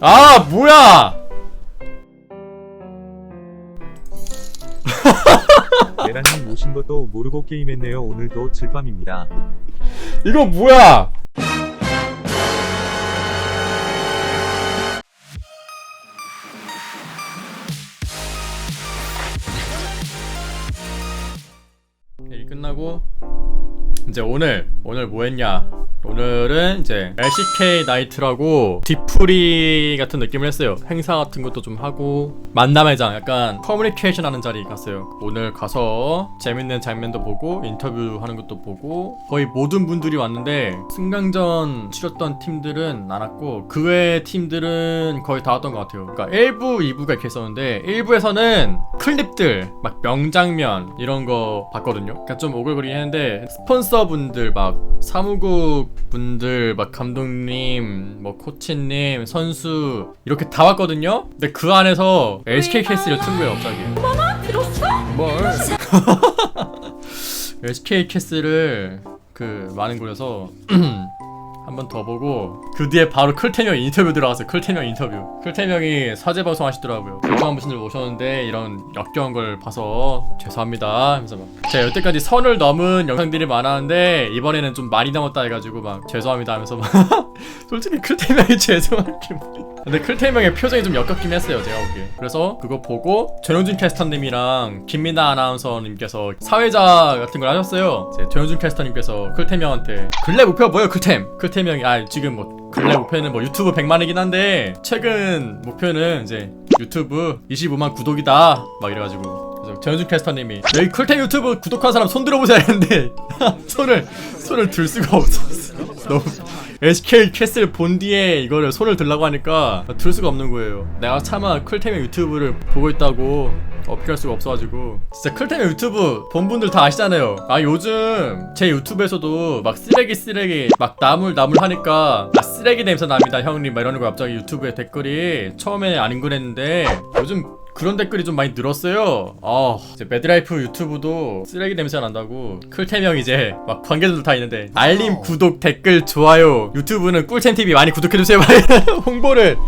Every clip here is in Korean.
아 뭐야 내란님 오신 것도 모르고 게임했네요. 오늘도 질밤입니다. 이거 뭐야 이제 오늘 오늘 뭐 했냐? 오늘은 이제 LCK 나이트라고 디프리 같은 느낌을 했어요. 행사 같은 것도 좀 하고 만남회장 약간 커뮤니케이션 하는 자리 갔어요. 오늘 가서 재밌는 장면도 보고 인터뷰 하는 것도 보고 거의 모든 분들이 왔는데 승강전 치렀던 팀들은 안 왔고 그 외 팀들은 거의 다 왔던 것 같아요. 그러니까 1부 2부가 이렇게 있었는데 1부에서는 클립들 막 명장면 이런 거 봤거든요. 그러니까 좀 오글거리긴 했는데 스폰서 분들 막 사무국 분들 막 감독님 뭐 코치님 선수 이렇게 다 왔거든요. 근데 그 안에서 LCK 캐스를 튼 거예요 갑자기. 뭘? LCK 캐스를 그 많은 곳에서 한 번 더 보고 그 뒤에 바로 클태명 인터뷰 들어갔어요. 클태명 인터뷰. 클태명이 사제 방송 하시더라고요. 조그만 분들 오셨는데 이런 역겨운 걸 봐서 죄송합니다 하면서 막. 제가 여태까지 선을 넘은 영상들이 많았는데 이번에는 좀 많이 넘었다 해가지고 막 죄송합니다 하면서 막. 솔직히 클태명이 죄송할 게 뭐. 근데 클태명의 표정이 좀 역겹긴 했어요 제가 보기에. 그래서 그거 보고 전용준 캐스터님이랑 김민아 아나운서님께서 사회자 같은 걸 하셨어요. 전용준 캐스터님께서 클태명한테 근래 목표가 뭐예요 클템? 클 태명이 아 지금 뭐 근래 목표는 뭐 유튜브 100만이긴 한데 최근 목표는 이제 유튜브 25만 구독이다. 막 이래가지고. 그래서 전용준 캐스터님이 여기 클템 유튜브 구독한 사람 손 들어보세요 했는데 손을 손을 들 수가 없었어. 너무 SK 캐슬 본 뒤에 이거를 손을 들라고 하니까 들 수가 없는 거예요. 내가 차마 클템의 유튜브를 보고 있다고 어필할 수가 없어가지고 진짜 클템의 유튜브 본 분들 다 아시잖아요. 아 요즘 제 유튜브에서도 막 쓰레기 쓰레기 막 나물 나물 하니까 아 쓰레기 냄새 납니다 형님 막 이러는 거 갑자기 유튜브에 댓글이 처음에 안 인근했는데 요즘 그런 댓글이 좀 많이 늘었어요. 아, 이제 매드라이프 유튜브도 쓰레기 냄새 난다고 클템형 이제 막 관계자들 다 있는데 알림, 구독, 댓글, 좋아요. 유튜브는 꿀템 TV 많이 구독해 주세요. 막 홍보를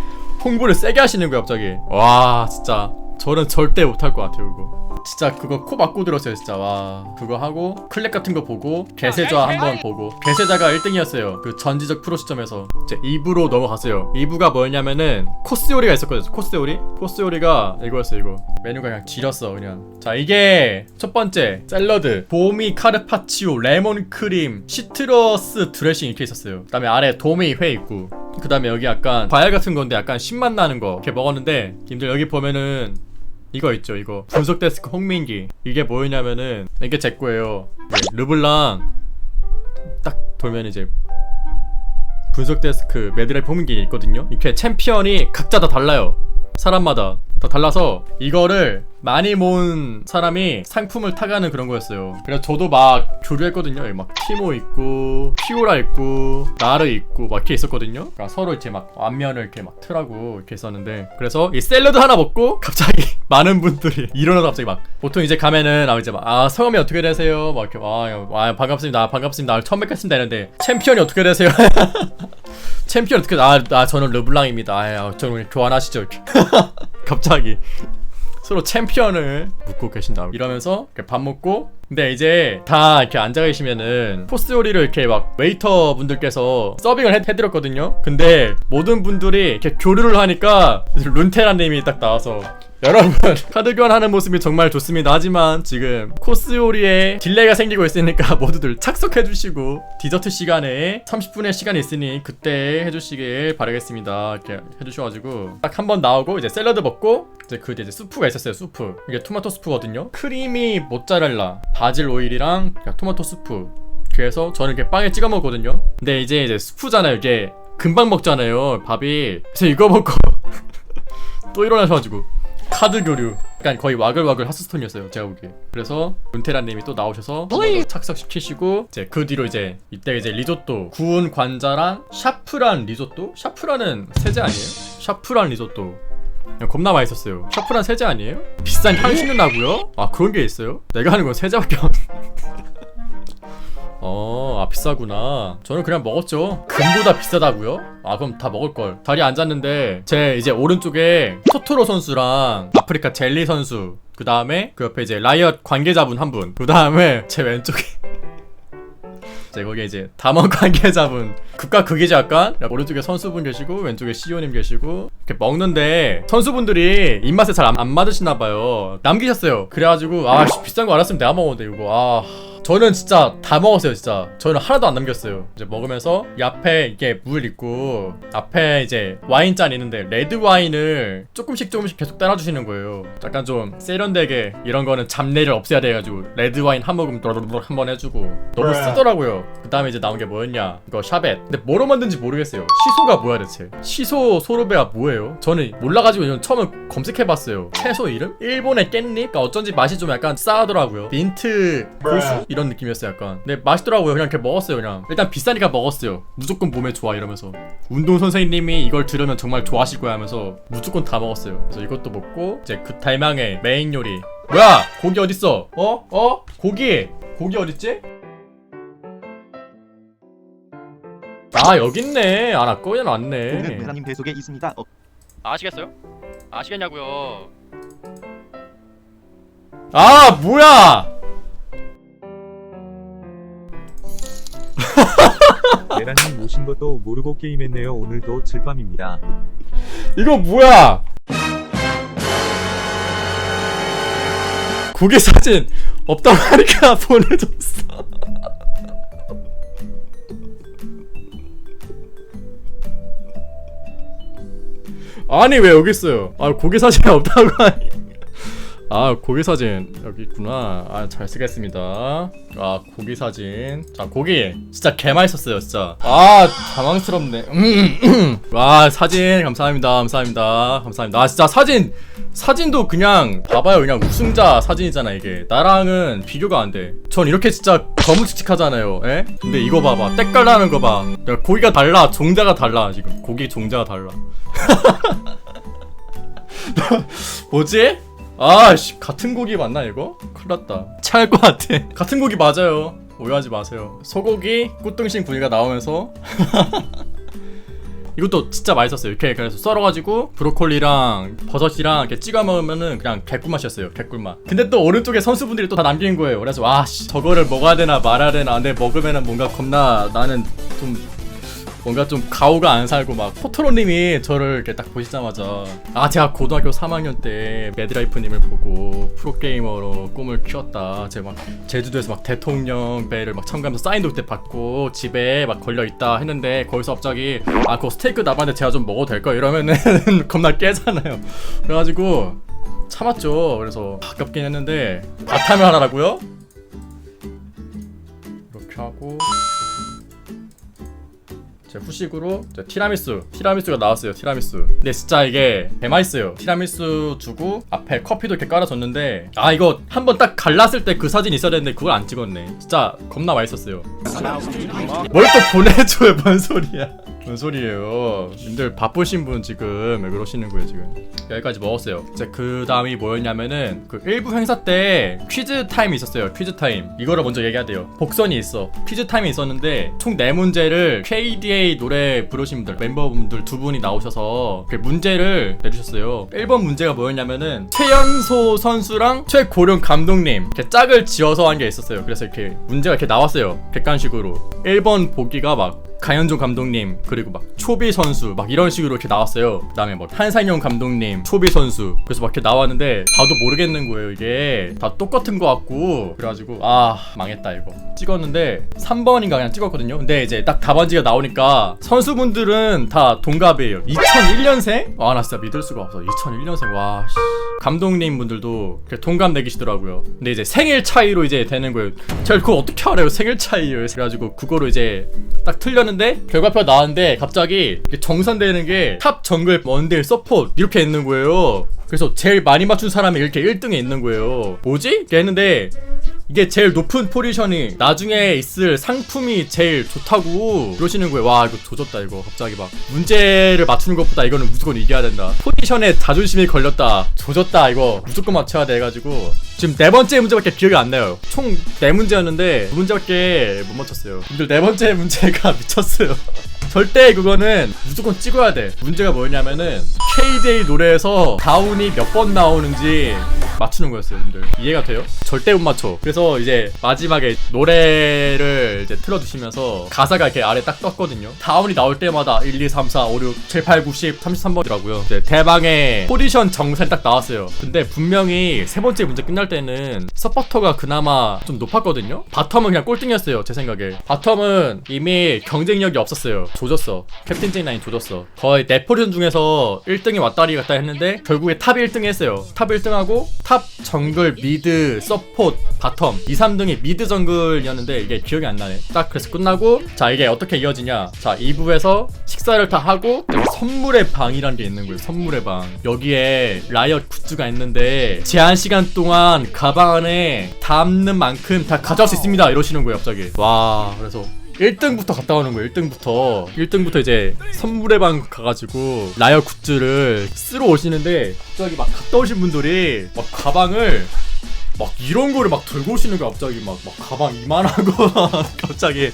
홍보를 세게 하시는 거야 갑자기. 와, 진짜 저는 절대 못할 것 같아요 그거. 진짜 그거 코 막고 들었어요 진짜. 와 그거 하고 클랩 같은 거 보고 개세자 한번 보고. 개세자가 1등이었어요. 그 전지적 프로 시점에서. 이제 2부로 넘어갔어요. 2부가 뭐였냐면은 코스 요리가 있었거든요. 코스 요리? 코스 요리가 이거였어요 이거. 메뉴가 그냥 지렸어 그냥. 자 이게 첫 번째 샐러드. 보미 카르파치오 레몬 크림 시트러스 드레싱 이렇게 있었어요. 그 다음에 아래 도미 회 있고. 그 다음에 여기 약간 과일 같은 건데 약간 신맛 나는 거 이렇게 먹었는데 님들 여기 보면은 이거 있죠 이거. 분석 데스크 홍민기. 이게 뭐였냐면은 이게 제 거예요. 네, 르블랑. 딱 돌면 이제 분석 데스크 매드라이프 홍민기 있거든요. 이렇게 챔피언이 각자 다 달라요. 사람마다 다 달라서 이거를 많이 모은 사람이 상품을 타가는 그런 거였어요. 그래서 저도 막 교류했거든요. 막 티모 있고 피오라 있고 나르 있고 막 이렇게 있었거든요. 그러니까 서로 이렇게 막 앞면을 이렇게 막 틀하고 이렇게 있었는데 그래서 이 샐러드 하나 먹고 갑자기 많은 분들이 일어나서 갑자기 막 보통 이제 가면은 아 이제 막 아 성함이 어떻게 되세요? 막 이렇게 아, 아 반갑습니다. 아, 반갑습니다. 아, 처음 뵙겠습니다. 이랬는데 챔피언이 어떻게 되세요? 챔피언 어떻게 아, 아 저는 르블랑입니다. 아, 저는 교환하시죠. 이렇게. 갑자기 서로 챔피언을 묻고 계신다 이러면서 이렇게 밥 먹고 근데 이제 다 이렇게 앉아 계시면은 포스 요리를 이렇게 막 웨이터 분들께서 서빙을 해, 해드렸거든요 근데 모든 분들이 이렇게 교류를 하니까 룬테라님이 딱 나와서 여러분 카드 교환하는 모습이 정말 좋습니다. 하지만 지금 코스 요리에 딜레이가 생기고 있으니까 모두들 착석해주시고 디저트 시간에 30분의 시간이 있으니 그때 해주시길 바라겠습니다. 이렇게 해주셔가지고 딱 한 번 나오고 이제 샐러드 먹고 이제 그 뒤에 이제 수프가 있었어요 수프. 이게 토마토 수프거든요. 크리미 모짜렐라 바질 오일이랑 그냥 토마토 수프. 그래서 저는 이렇게 빵에 찍어 먹거든요. 근데 이제 이제 수프잖아요 이게. 금방 먹잖아요 밥이. 그래서 이거 먹고 또 일어나셔가지고 카드 교류 약간 거의 와글와글 하스스톤이었어요 제가 보기에 그래서 문테라님이 또 나오셔서 착석시키시고 이제 그 뒤로 이제 이때 이제 리조또 구운 관자랑 샤프란 리조또? 샤프란은 세제 아니에요? 샤프란 리조또 그냥 겁나 맛있었어요 샤프란 세제 아니에요? 비싼 향신료 나고요? 아 그런 게 있어요? 내가 하는 건 세제밖에 없 어, 아 비싸구나. 저는 그냥 먹었죠. 금보다 비싸다고요? 아 그럼 다 먹을 걸. 자리에 앉았는데 제 이제 오른쪽에 토토로 선수랑 아프리카 젤리 선수. 그 다음에 그 옆에 이제 라이엇 관계자분 한 분. 그 다음에 제 왼쪽에 제 거기에 이제 담원 관계자분 극과 극이죠 약간 오른쪽에 선수분 계시고 왼쪽에 CEO님 계시고 이렇게 먹는데 선수분들이 입맛에 잘 안 맞으시나 봐요 남기셨어요 그래가지고 아 씨, 비싼 거 알았으면 내가 먹었는데 이거 아 저는 진짜 다 먹었어요 진짜. 저는 하나도 안 남겼어요. 이제 먹으면서 이 앞에 이게 물 있고 앞에 이제 와인잔 있는데 레드 와인을 조금씩 조금씩 계속 따라주시는 거예요. 약간 좀 세련되게 이런 거는 잡내를 없애야 돼가지고 레드 와인 한 모금 도로록 한번 해주고. 너무 쓰더라고요. 그 다음에 이제 나온 게 뭐였냐? 이거 샤벳. 근데 뭐로 만든지 모르겠어요. 시소가 뭐야 대체? 시소 소르베가 뭐예요? 저는 몰라가지고 처음에 검색해봤어요. 채소 이름? 일본의 깻잎? 그러니까 어쩐지 맛이 좀 약간 싸하더라고요. 민트 고수? 이런 느낌이었어요 약간. 근데 맛있더라고요. 그냥 이렇게 먹었어요 그냥. 일단 비싸니까 먹었어요. 무조건 몸에 좋아 이러면서. 운동 선생님이 이걸 들으면 정말 좋아하실 거야 하면서 무조건 다 먹었어요. 그래서 이것도 먹고 이제 그 달망의 메인 요리. 뭐야! 고기 어딨어? 어? 어? 고기! 고기 어딨지? 아 여기 있네. 아나 꺼내놨네. 메라님 배속에 있습니다. 어, 아시겠어요? 아시겠냐고요? 아 뭐야 메라님 오신 것도 모르고 게임했네요. 오늘도 질밤입니다. 이거 뭐야 고기 사진 없다고 하니까 보내줬어 아니 왜 여기 있어요 아 고기 사진이 없다고 하니 아 고기 사진. 여기 있구나. 아 잘 쓰겠습니다. 아 고기 사진. 자 고기. 진짜 개 맛있었어요 진짜. 아 당황스럽네. 음, 와 사진. 감사합니다. 감사합니다. 감사합니다. 아 진짜 사진. 사진도 그냥 봐봐요. 그냥 우승자 사진이잖아 이게. 나랑은 비교가 안돼전 이렇게 진짜 거무칙칙하잖아요 에? 근데 이거 봐봐. 때깔 나는 거봐. 고기가 달라. 종자가 달라 지금. 고기 종자가 달라. 뭐지? 아씨 같은 고기 맞나 이거? 큰일났다. 차일 것 같아. 같은 고기 맞아요. 오해하지 마세요. 소고기 꽃등심 구이가 나오면서. 이것도 진짜 맛있었어요. 이렇게 그래서 썰어가지고 브로콜리랑 버섯이랑 이렇게 찍어 먹으면은 그냥 개꿀맛이었어요. 개꿀맛. 근데 또 오른쪽에 선수분들이 또 다 남긴 거예요. 그래서 와씨 저거를 먹어야 되나 말아야 되나. 근데 먹으면은 뭔가 겁나 나는 좀 뭔가 좀 가오가 안 살고 막 포토로님이 저를 이렇게 딱 보시자마자 아 제가 고등학교 3학년 때 매드라이프님을 보고 프로게이머로 꿈을 키웠다. 제가 막 제주도에서 막 대통령 배를 막 참가하면서 사인도 그때 받고 집에 막 걸려있다 했는데 거기서 갑자기 아 그거 스테이크 나봤는데 제가 좀 먹어도 될까? 이러면은 겁나 깨잖아요. 그래가지고 참았죠. 그래서 아깝긴 했는데 바탕을 하라고요? 이렇게 하고. 제 후식으로 티라미수 티라미수가 나왔어요 티라미수. 근데 진짜 이게 개맛있어요. 티라미수 주고 앞에 커피도 이렇게 깔아줬는데 아 이거 한번 딱 갈랐을 때 그 사진 있어야 되는데 그걸 안 찍었네. 진짜 겁나 맛있었어요. 뭘 또 보내줘요 뭔 소리야 뭔 소리예요? 님들 바쁘신 분 지금 왜 그러시는 거예요 지금? 여기까지 먹었어요. 이제 그 다음이 뭐였냐면은 그 일부 행사 때 퀴즈 타임이 있었어요 퀴즈 타임. 이거를 먼저 얘기해야 돼요. 복선이 있어. 퀴즈 타임이 있었는데 총 4문제를 KDA 노래 부르신 분들 멤버분들 두 분이 나오셔서 그 문제를 내주셨어요. 1번 문제가 뭐였냐면은 최연소 선수랑 최고령 감독님 이렇게 짝을 지어서 한 게 있었어요. 그래서 이렇게 문제가 이렇게 나왔어요. 객관식으로. 1번 보기가 막 강현종 감독님 그리고 막 초비 선수 막 이런 식으로 이렇게 나왔어요. 그다음에 뭐 한상용 감독님 초비 선수 그래서 막 이렇게 나왔는데 봐도 모르겠는 거예요 이게. 다 똑같은 거 같고. 그래가지고 아 망했다 이거. 찍었는데 3번인가 그냥 찍었거든요. 근데 이제 딱 답안지가 나오니까 선수분들은 다 동갑이에요. 2001년생? 아나 진짜 믿을 수가 없어. 2001년생. 와 씨. 감독님 분들도 내기시더라고요. 근데 이제 생일 차이로 이제 되는 거예요. 제가 그걸 어떻게 알아요? 생일 차이를. 그래가지고 그거로 이제 딱 틀렸는데 결과표가 나왔는데 갑자기 정산되는 게 탑 정글 원딜 서포트 이렇게 있는 거예요. 그래서 제일 많이 맞춘 사람이 이렇게 1등에 있는 거예요. 뭐지? 이렇게 했는데 이게 제일 높은 포지션이 나중에 있을 상품이 제일 좋다고 그러시는 거예요. 와 이거 조졌다 이거 갑자기 막 문제를 맞추는 것보다 이거는 무조건 이겨야 된다. 포지션에 자존심이 걸렸다. 조졌다 이거 무조건 맞춰야 돼 해가지고 지금 네 번째 문제밖에 기억이 안 나요. 총 네 문제였는데 두 문제밖에 못 맞췄어요. 근데 네 번째 문제가 미쳤어요. 절대 그거는 무조건 찍어야 돼. 문제가 뭐였냐면은 KDA 노래에서 다운이 몇 번 나오는지 맞추는 거였어요, 여러분들. 이해가 돼요? 절대 못 맞춰. 그래서 이제 마지막에 노래를 이제 틀어주시면서 가사가 이렇게 아래 딱 떴거든요. 다운이 나올 때마다 1, 2, 3, 4, 5, 6, 7, 8, 9, 10, 33번이라고요. 이제 대방의 포지션 정산이 딱 나왔어요. 근데 분명히 세 번째 문제 끝날 때는 서포터가 그나마 좀 높았거든요. 바텀은 그냥 꼴등이었어요, 제 생각에. 바텀은 이미 경쟁력이 없었어요. 조졌어. 캡틴 J9 조졌어. 거의 네 포지션 중에서 1등이 왔다리 갔다 했는데 결국에 탑 1등 했어요. 탑 1등하고 탑 정글 미드 서포트 바텀 2, 3등이 미드 정글이었는데 이게 기억이 안 나네. 딱 그래서 끝나고 자 이게 어떻게 이어지냐? 자 2부에서 식사를 다 하고 선물의 방이란 게 있는 거예요. 선물의 방. 여기에 라이엇 굿즈가 있는데 제한 시간 동안 가방 안에 담는 만큼 다 가져갈 수 있습니다. 이러시는 거예요, 갑자기. 와, 그래서 1등부터 갔다 오는 거예요. 1등부터 1등부터 이제 선물의 방 가가지고 라이엇 굿즈를 쓰러 오시는데 갑자기 막 갔다 오신 분들이 막 가방을 막 이런 거를 막 들고 오시는 거야 갑자기 막, 막 가방 이만하고 갑자기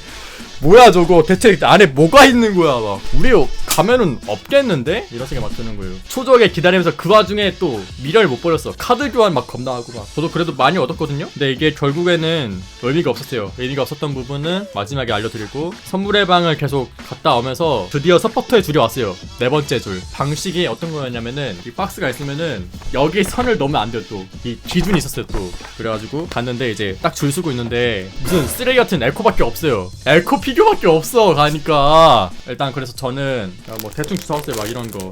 뭐야 저거? 대체 안에 뭐가 있는 거야 막. 우리 가면은 없겠는데? 이런 생각 막 드는 거예요. 초조하게 기다리면서 그 와중에 또 미련을 못 버렸어. 카드 교환 막 겁나 하고 막. 저도 그래도 많이 얻었거든요? 근데 이게 결국에는 의미가 없었어요. 의미가 없었던 부분은 마지막에 알려드리고 선물의 방을 계속 갔다 오면서 드디어 서포터의 줄이 왔어요. 네 번째 줄. 방식이 어떤 거였냐면은 이 박스가 있으면은 여기 선을 넣으면 안 돼요 또. 이 기준이 있었어요 또. 그래가지고 갔는데 이제 딱 줄 서고 있는데 무슨 쓰레기 같은 에코밖에 없어요. 에코 피규어밖에 없어 가니까. 일단 그래서 저는 그냥 뭐 대충 주워왔어요 막 이런 거.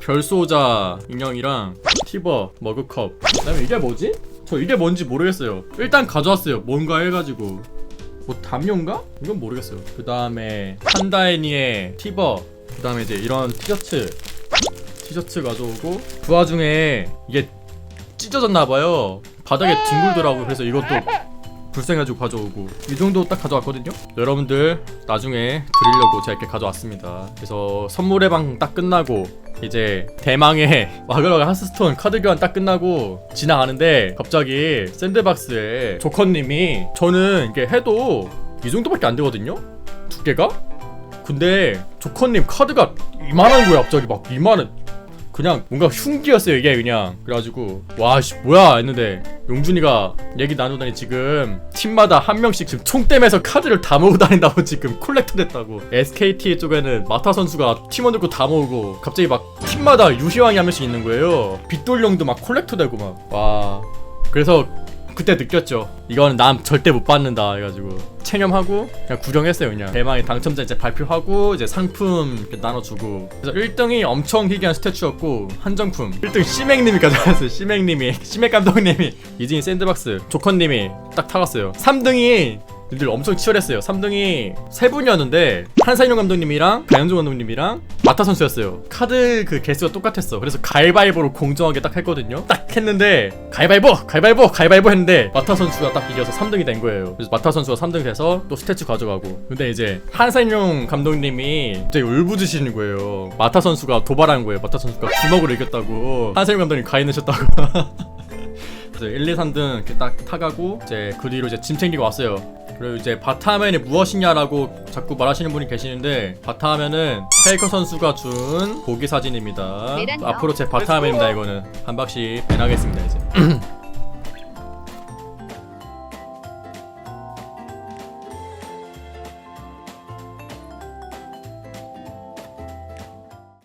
별소자 인형이랑 티버 머그컵. 그다음에 이게 뭐지? 저 이게 뭔지 모르겠어요. 일단 가져왔어요 뭔가 해가지고. 뭐 담요인가? 이건 모르겠어요. 그 다음에 한다이니의 티버 그 다음에 이제 이런 티셔츠. 티셔츠 가져오고 그 와중에 이게 찢어졌나봐요. 바닥에 뒹굴더라고요. 그래서 이것도 불쌍해가지고 가져오고 이 정도 딱 가져왔거든요. 여러분들 나중에 드리려고 제가 이렇게 가져왔습니다. 그래서 선물의 방 딱 끝나고 이제 대망의 와글와글 하스스톤 카드 교환 딱 끝나고 지나가는데 갑자기 샌드박스에 조커님이 저는 이게 해도 이 정도밖에 안 되거든요? 두 개가? 근데 조커님 카드가 이만한 거야 갑자기 막 이만한 그냥 뭔가 흉기였어요 이게 그냥. 그래가지고 와씨 뭐야? 했는데 용준이가 얘기 나누더니 지금 팀마다 한 명씩 지금 총대면서 카드를 다 모으고 다닌다고 지금 콜렉터 됐다고. SKT 쪽에는 마타 선수가 팀원 들고 다 모으고 갑자기 막 팀마다 유희왕이 한 명씩 있는 거예요. 빗돌령도 막 콜렉터 되고 막. 와. 그래서 그때 느꼈죠. 이거는 남 절대 못 받는다 해가지고 체념하고 그냥 구경했어요 그냥. 대망의 당첨자 이제 발표하고 이제 상품 이렇게 나눠주고. 그래서 1등이 엄청 희귀한 스태츄였고 한정품. 1등 시맥님이 가져갔어요 시맥님이. 시맥 감독님이. 2등이 샌드박스 조커님이 딱 타갔어요. 3등이 님들 엄청 치열했어요. 3등이 세 분이었는데 한상용 감독님이랑 가영종 감독님이랑 마타 선수였어요. 카드 그 개수가 똑같았어. 그래서 가위바위보로 공정하게 딱 했거든요. 딱 했는데 가위바위보 가위바위보 가위바위보 했는데 마타 선수가 딱 이겨서 3등이 된 거예요. 그래서 마타 선수가 3등 돼서 또 스태츄 가져가고. 근데 이제 한상용 감독님이 갑자기 울부짖으시는 거예요. 마타 선수가 도발한 거예요. 마타 선수가 주먹으로 이겼다고. 한상용 감독님 가위 그래서 1, 2, 3등 이렇게 딱 타가고 이제 그 뒤로 이제 짐 챙기고 왔어요. 그리고 이제 바타면이 무엇이냐라고 자꾸 말하시는 분이 계시는데 바타면은 페이커 선수가 준 고기 사진입니다. 앞으로 제 바타면입니다 이거는 한 박씩 배나겠습니다 이제.